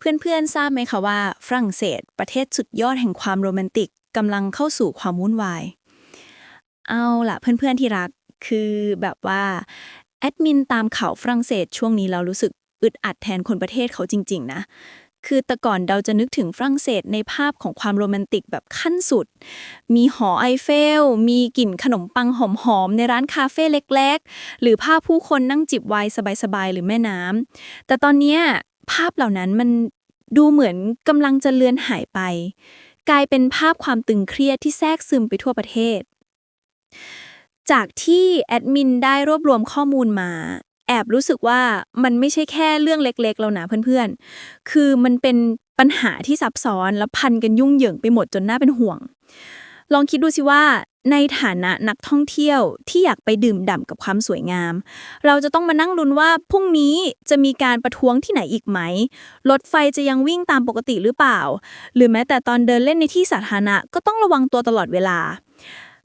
เพื่อนๆ ทราบไหมคะว่า ฝรั่งเศส ประเทศสุดยอดแห่งความโรแมนติกกำลังเข้าสู่ความวุ่นวาย เอาล่ะเพื่อนๆที่รักคือแบบว่าแอดมินตามข่าวฝรั่งเศสช่วงนี้เรารู้สึกอึดอัดแทนคนประเทศเขาจริง ๆ นะ คือแต่ก่อนเราจะนึกถึงฝรั่งเศสในภาพของความโรแมนติกแบบขั้นสุด มีหอไอเฟล มีกลิ่นขนมปังหอมๆ ในร้านคาเฟ่เล็ก ๆ หรือภาพผู้คนนั่งจิบไวน์สบาย ๆ หรือแม่น้ำ แต่ตอนนี้ ภาพเหล่านั้นมันดูเหมือนกำลังจะเลือนหายไป กลายเป็นภาพความตึงเครียดที่แทรกซึมไปทั่วประเทศ จากที่แอดมินได้รวบรวมข้อมูลมา แอบรู้สึกว่ามันไม่ใช่แค่เรื่องเล็กๆแล้วนะเพื่อนๆ คือมันเป็นปัญหาที่ซับซ้อนและพันกันยุ่งเหยิงไปหมดจนน่าเป็นห่วง ลองคิดดูสิว่า ในฐานะนักท่องเที่ยวที่อยากไปดื่มด่ำกับความสวยงาม เราจะต้องมานั่งลุ้นว่าพรุ่งนี้จะมีการประท้วงที่ไหนอีกไหม รถไฟจะยังวิ่งตามปกติหรือเปล่า หรือแม้แต่ตอนเดินเล่นในที่สาธารณะก็ต้องระวังตัวตลอดเวลา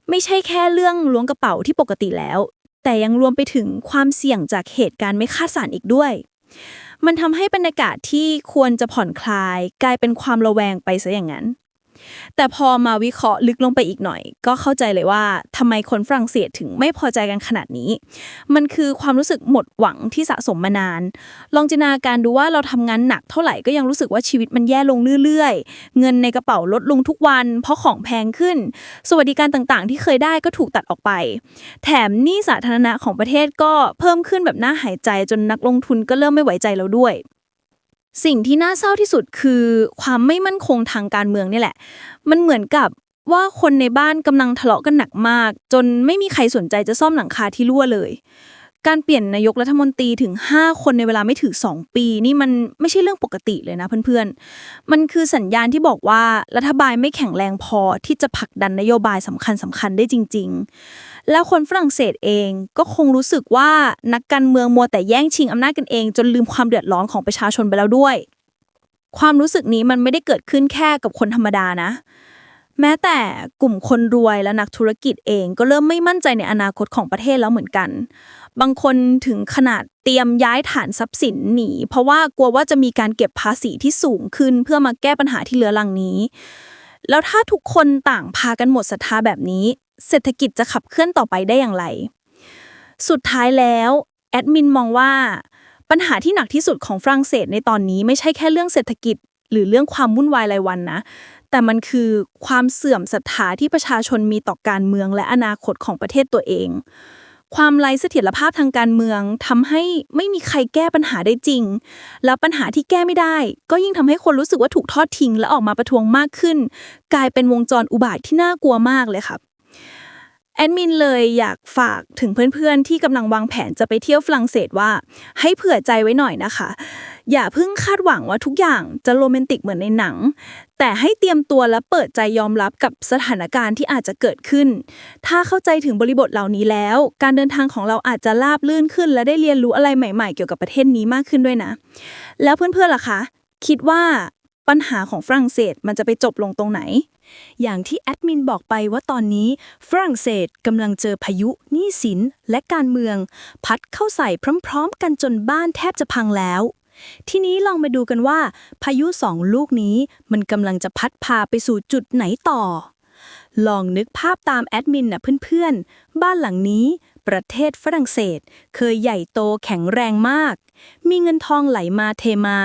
ไม่ใช่แค่เรื่องล้วงกระเป๋าที่ปกติแล้ว แต่ยังรวมไปถึงความเสี่ยงจากเหตุการณ์ไม่คาดฝันอีกด้วย มันทำให้บรรยากาศที่ควรจะผ่อนคลาย กลายเป็นความระแวงไปซะอย่างนั้น แต่พอมาวิเคราะห์ลึกลงไปอีกหน่อย ก็เข้าใจเลยว่าทำไมคนฝรั่งเศสถึงไม่พอใจกันขนาดนี้ มันคือความรู้สึกหมดหวังที่สะสมมานาน ลองจินตนาการดูว่าเราทำงานหนักเท่าไหร่ก็ยังรู้สึกว่าชีวิตมันแย่ลงเรื่อยๆ เงินในกระเป๋าลดลงทุกวัน เพราะของแพงขึ้น สวัสดิการต่างๆ ที่เคยได้ก็ถูกตัดออกไป แถมหนี้สาธารณะของประเทศก็เพิ่มขึ้นแบบน่าหายใจจนนักลงทุนก็เริ่มไม่ไหวใจแล้วด้วย สิ่งที่น่าเศร้าที่สุดคือความไม่มั่นคงทางการเมืองนี่แหละ มันเหมือนกับว่าคนในบ้านกำลังทะเลาะกันหนักมาก จนไม่มีใครสนใจจะซ่อมหลังคาที่รั่วเลย การเปลี่ยนนายกรัฐมนตรีถึง 5 คนในเวลาไม่ถึง 2 ปี นี่มันไม่ใช่เรื่องปกติเลยนะเพื่อนๆ มันคือสัญญาณที่บอกว่ารัฐบาลไม่แข็งแรงพอที่จะผลักดันนโยบายสำคัญสำคัญได้จริง ๆ แล้วคนฝรั่งเศสเองก็คงรู้สึกว่านักการเมืองมัวแต่แย่งชิงอำนาจกันเอง จนลืมความเดือดร้อนของประชาชนไปแล้วด้วย ความรู้สึกนี้มันไม่ได้เกิดขึ้นแค่กับคนธรรมดานะ แม้แต่กลุ่มคนรวยและนักธุรกิจเองก็เริ่มไม่มั่นใจในอนาคตของประเทศแล้วเหมือนกัน บางคนถึงขนาดเตรียมย้ายฐานทรัพย์สินหนี เพราะว่ากลัวว่าจะมีการเก็บภาษีที่สูงขึ้นเพื่อมาแก้ปัญหาที่เหลือลังนี้ แล้วถ้าทุกคนต่างพากันหมดศรัทธาแบบนี้ เศรษฐกิจจะขับเคลื่อนต่อไปได้อย่างไร สุดท้ายแล้วแอดมินมองว่า ปัญหาที่หนักที่สุดของฝรั่งเศสในตอนนี้ไม่ใช่แค่เรื่องเศรษฐกิจหรือเรื่องความวุ่นวายรายวันนะ แต่มันคือความเสื่อมศรัทธาที่ประชาชนมีต่อการเมืองและอนาคตของประเทศตัวเอง ความไร้เสถียรภาพทางการเมืองทำให้ไม่มีใครแก้ปัญหาได้จริง แล้วปัญหาที่แก้ไม่ได้ ก็ยิ่งทำให้คนรู้สึกว่าถูกทอดทิ้ง และออกมาประท้วงมากขึ้น กลายเป็นวงจรอุบาทที่น่ากลัวมากเลยครับแอดมินเลยอยากฝากถึงเพื่อนๆ ที่กำลังวางแผนจะไปเที่ยวฝรั่งเศสว่า ให้เผื่อใจไว้หน่อยนะคะ อย่าเพิ่งคาดหวังว่าทุกอย่างจะโรแมนติกเหมือนในหนัง แต่ให้เตรียมตัวและเปิดใจยอมรับกับสถานการณ์ที่อาจจะเกิดขึ้น ถ้าเข้าใจถึงบริบทเหล่านี้แล้ว การเดินทางของเราอาจจะราบลื่นขึ้น และได้เรียนรู้อะไรใหม่ๆ เกี่ยวกับประเทศนี้มากขึ้นด้วยนะ แล้วเพื่อนๆล่ะคะ คิดว่าปัญหาของฝรั่งเศสมันจะไปจบลงตรงไหน อย่างที่แอดมินบอกไปว่าตอนนี้ฝรั่งเศสกำลังเจอพายุหนี้สินและการเมือง พัดเข้าใส่พร้อม ๆ กันจนบ้านแทบจะพังแล้ว ทีนี้ลองมาดูกันว่า พายุสองลูกนี้มันกำลังจะพัดพาไปสู่จุดไหนต่อ ลองนึกภาพตามแอดมินนะเพื่อนๆ บ้านหลังนี้ประเทศฝรั่งเศส เคยใหญ่โตแข็งแรงมาก มีเงินทองไหลมาเทมา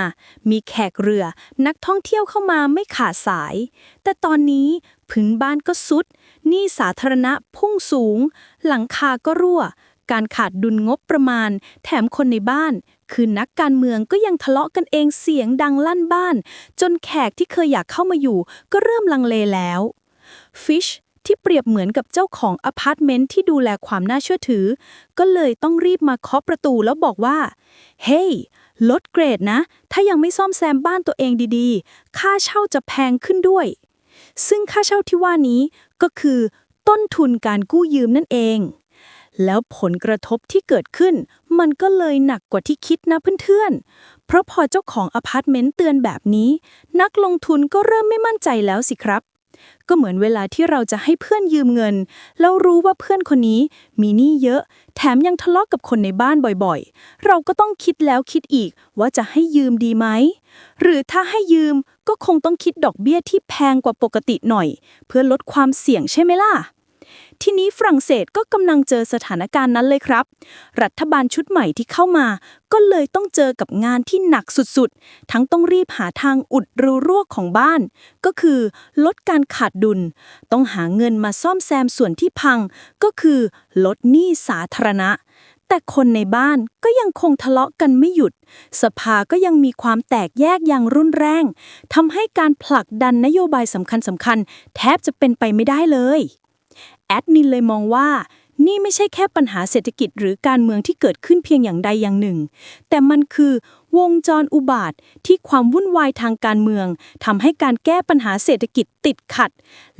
มีแขกเรือ นักท่องเที่ยวเข้ามาไม่ขาดสาย แต่ตอนนี้พื้นบ้านก็สุด หนี้สาธารณะพุ่งสูง หลังคาก็รั่ว การขาดดุลงบประมาณ แถมคนในบ้าน คือนักการเมืองก็ยังทะเลาะกันเองเสียงดังลั่นบ้าน จนแขกที่เคยอยากเข้ามาอยู่ ก็เริ่มลังเลแล้วฟิชที่เปรียบเหมือนกับเจ้าของอพาร์ตเมนต์ที่ดูแลความน่าเชื่อถือ ก็เลยต้องรีบมาเคาะประตูแล้วบอกว่า เฮ้ยลดเกรดนะ ถ้ายังไม่ซ่อมแซมบ้านตัวเองดีๆ ค่าเช่าจะแพงขึ้นด้วย ซึ่งค่าเช่าที่ว่านี้ก็คือ ต้นทุนการกู้ยืมนั่นเอง แล้วผลกระทบที่เกิดขึ้น มันก็เลยหนักกว่าที่คิดนะเพื่อนๆ เพราะพอเจ้าของอพาร์ตเมนต์เตือนแบบนี้ นักลงทุนก็เริ่มไม่มั่นใจแล้วสิครับ ก็เหมือนเวลาที่เราจะให้เพื่อนยืมเงิน แล้วรู้ว่าเพื่อนคนนี้มีหนี้เยอะ แถมยังทะเลาะกับคนในบ้านบ่อยๆ เราก็ต้องคิดแล้วคิดอีกว่าจะให้ยืมดีไหม หรือถ้าให้ยืมก็คงต้องคิดดอกเบี้ยที่แพงกว่าปกติหน่อย เพื่อลดความเสี่ยงใช่ไหมล่ะ ทีนี้ฝรั่งเศสก็กำลังเจอสถานการณ์นั้นเลยครับ รัฐบาลชุดใหม่ที่เข้ามา ก็เลยต้องเจอกับงานที่หนักสุดๆ ทั้งต้องรีบหาทางอุดรูรั่วของบ้าน ก็คือลดการขาดดุล ต้องหาเงินมาซ่อมแซมส่วนที่พัง ก็คือลดหนี้สาธารณะแต่คนในบ้านก็ยังคงทะเลาะกันไม่หยุด สภาก็ยังมีความแตกแยกอย่างรุนแรงทำให้การผลักดันนโยบายสำคัญๆแทบจะเป็นไปไม่ได้เลย แอดมินเลยมองว่า นี่ไม่ใช่แค่ปัญหาเศรษฐกิจหรือการเมืองที่เกิดขึ้นเพียงอย่างใดอย่างหนึ่ง แต่มันคือวงจรอุบาทที่ความวุ่นวายทางการเมืองทำให้การแก้ปัญหาเศรษฐกิจติดขัด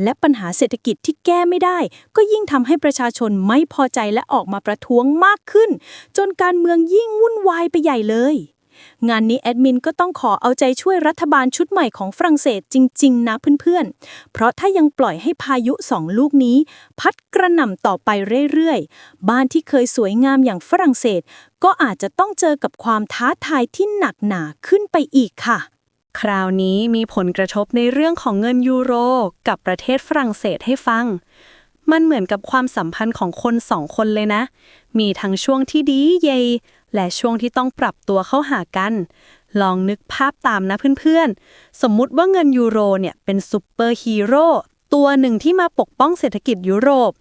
และปัญหาเศรษฐกิจที่แก้ไม่ได้ ก็ยิ่งทำให้ประชาชนไม่พอใจและออกมาประท้วงมากขึ้น จนการเมืองยิ่งวุ่นวายไปใหญ่เลย งานนี้แอดมินก็ต้องขอเอาใจช่วยรัฐบาลชุดใหม่ของฝรั่งเศสจริง ๆ นะเพื่อนๆ เพราะถ้ายังปล่อยให้พายุสองลูกนี้ พัดกระหน่ำต่อไปเรื่อยๆ บ้านที่เคยสวยงามอย่างฝรั่งเศส ก็อาจจะต้องเจอกับความท้าทายที่หนักหนาขึ้นไปอีกค่ะ คราวนี้มีผลกระทบในเรื่องของเงินยูโร กับประเทศฝรั่งเศสให้ฟังมันเหมือนกับความสัมพันธ์ของคนสองคนเลยนะ มีทั้งช่วงที่ดีเย และช่วงที่ต้องปรับตัวเข้าหากัน ลองนึกภาพตามนะเพื่อนๆ สมมุติว่าเงินยูโรเนี่ยเป็นซูเปอร์ฮีโร่ตัวหนึ่งที่มาปกป้องเศรษฐกิจยุโรป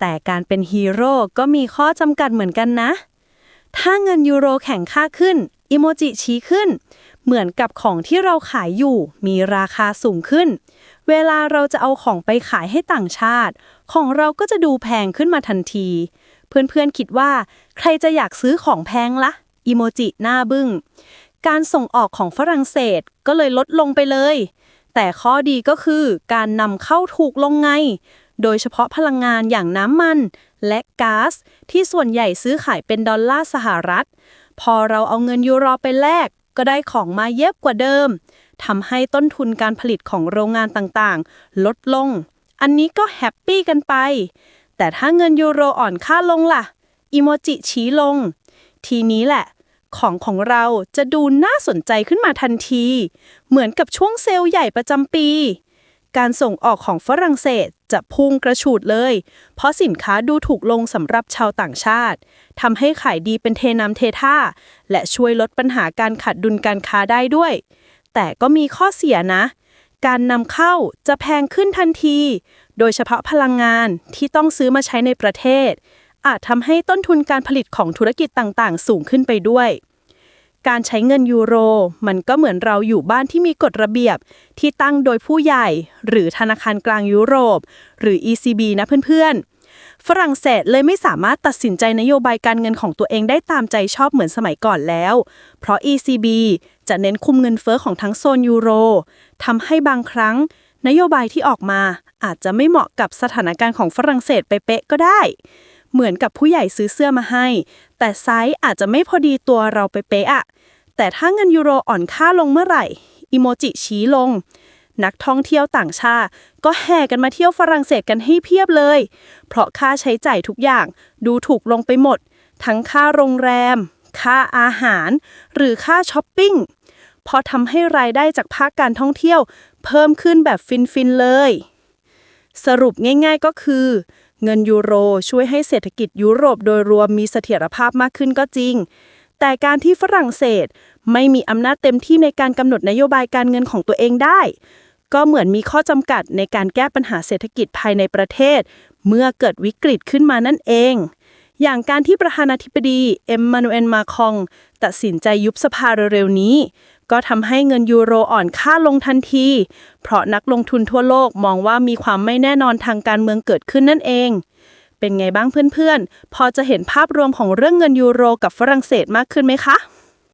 แต่การเป็นฮีโร่ก็มีข้อจำกัดเหมือนกันนะ ถ้าเงินยูโรแข็งค่าขึ้น อิโมจิชี้ขึ้น เหมือนกับของที่เราขายอยู่ มีราคาสูงขึ้น เวลาเราจะเอาของไปขายให้ต่างชาติ ของเราก็จะดูแพงขึ้นมาทันที เพื่อนๆคิดว่าใครจะอยากซื้อของแพงละอิโมจิหน้าบึ้ง การส่งออกของฝรั่งเศสก็เลยลดลงไปเลย แต่ข้อดีก็คือการนำเข้าถูกลงไง โดยเฉพาะพลังงานอย่างน้ำมัน และก๊าซที่ส่วนใหญ่ซื้อขายเป็นดอลลาร์สหรัฐ พอเราเอาเงินยูโรไปแลกก็ได้ของมาเยอะกว่าเดิมทำให้ต้นทุนการผลิตของโรงงานต่างๆ ลดลง อันนี้ก็แฮปปี้กันไป แต่ถ้าเงินยูโรอ่อนค่าลงล่ะอิโมจิชี้ลง ทีนี้แหละ ของของเราจะดูน่าสนใจขึ้นมาทันที เหมือนกับช่วงเซลล์ใหญ่ประจำปี การส่งออกของฝรั่งเศสจะพุ่งกระฉูดเลย เพราะสินค้าดูถูกลงสำหรับชาวต่างชาติทำให้ขายดีเป็นเทน้ำเทท่า และช่วยลดปัญหาการขาดดุลการค้าได้ด้วย แต่ก็มีข้อเสียนะ การนำเข้าจะแพงขึ้นทันที โดยเฉพาะพลังงานที่ต้องซื้อมาใช้ในประเทศ อาจทำให้ต้นทุนการผลิตของธุรกิจต่างๆ สูงขึ้นไปด้วย การใช้เงินยูโร มันก็เหมือนเราอยู่บ้านที่มีกฎระเบียบที่ตั้งโดยผู้ใหญ่ หรือธนาคารกลางยุโรป หรือ ECB นะเพื่อนๆ ฝรั่งเศสเลยไม่สามารถตัดสินใจนโยบายการเงินของตัวเองได้ตามใจชอบเหมือนสมัยก่อนแล้ว เพราะ ECB จะเน้นคุมเงินเฟ้อของทั้งโซนยูโรทำให้บางครั้ง นโยบายที่ออกมาอาจจะไม่เหมาะกับสถานการณ์ของฝรั่งเศสไปเป๊ะก็ได้ เหมือนกับผู้ใหญ่ซื้อเสื้อมาให้ แต่ไซส์อาจจะไม่พอดีตัวเราไปเป๊ะอะแต่ถ้าเงินยูโรอ่อนค่าลงเมื่อไหร่อิโมจิชี้ลง นักท่องเที่ยวต่างชาติ ก็แห่กันมาเที่ยวฝรั่งเศสกันให้เพียบเลย เพราะค่าใช้จ่ายทุกอย่างดูถูกลงไปหมด ทั้งค่าโรงแรม ค่าอาหาร หรือค่าช้อปปิ้งพอทำให้รายได้จากภาคการท่องเที่ยว เพิ่มขึ้นแบบฟิน ๆ เลย สรุปง่าย ๆ ก็คือ เงินยูโรช่วยให้เศรษฐกิจยุโรปโดยรวมมีเสถียรภาพมากขึ้นก็จริง แต่การที่ฝรั่งเศสไม่มีอำนาจเต็มที่ในการกำหนดนโยบายการเงินของตัวเองได้ ก็เหมือนมีข้อจำกัดในการแก้ปัญหาเศรษฐกิจภายในประเทศ เมื่อเกิดวิกฤตขึ้นมานั่นเองอย่างการที่ประธานาธิบดี เอ็มมานูเอล มาคอง ตัดสินใจยุบสภาเร็วๆนี้ ก็ทำให้เงินยูโรอ่อนค่าลงทันที เพราะนักลงทุนทั่วโลกมองว่ามีความไม่แน่นอนทางการเมืองเกิดขึ้นนั่นเอง เป็นไงบ้างเพื่อนๆ พอจะเห็นภาพรวมของเรื่องเงินยูโรกับฝรั่งเศสมากขึ้นไหมคะ